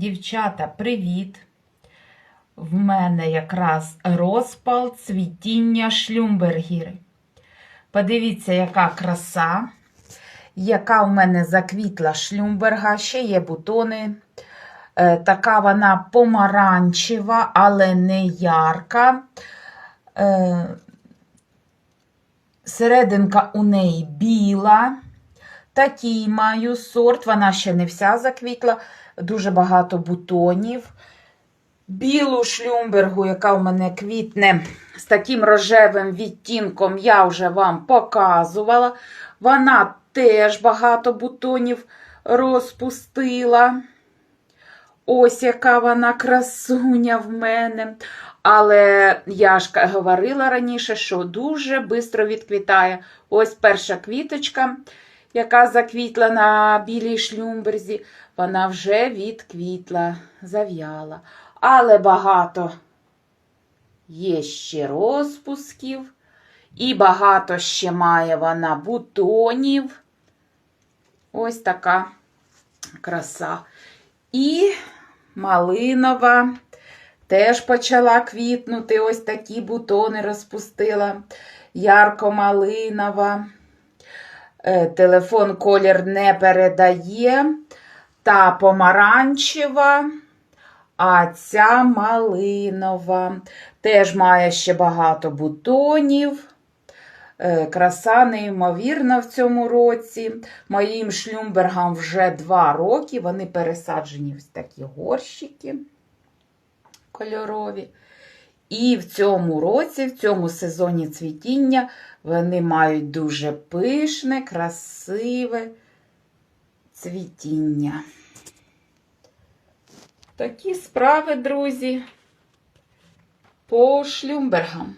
Дівчата, привіт! В мене якраз розпал цвітіння шлюмбергіри. Подивіться, яка краса, яка в мене заквітла шлюмберга, ще є бутони. Е, Така вона помаранчева, але не ярка. Е, Серединка у неї біла. Такий маю сорт, вона ще не вся заквітла, дуже багато бутонів. Білу шлюмбергу, яка в мене квітне з таким рожевим відтінком, я вже вам показувала. Вона теж багато бутонів розпустила. Ось яка вона красуня в мене. Але я ж говорила раніше, що дуже швидко відквітає. Ось перша квіточка, яка заквітла на білій шлюмберзі, вона вже відквітла, зав'яла. Але багато є ще розпусків, і багато ще має вона бутонів. Ось така краса. І малинова теж почала квітнути. Ось такі бутони розпустила. Ярко-малинова. Е, Телефон колір не передає. Та помаранчева, а ця малинова. Теж має ще багато бутонів. Е, Краса неймовірна в цьому році. Моїм шлюмбергам вже два роки. Вони пересаджені в такі горщики кольорові. І в цьому році, в цьому сезоні цвітіння, вони мають дуже пишне, красиве цвітіння. Такі справи, друзі, по шлюмбергам.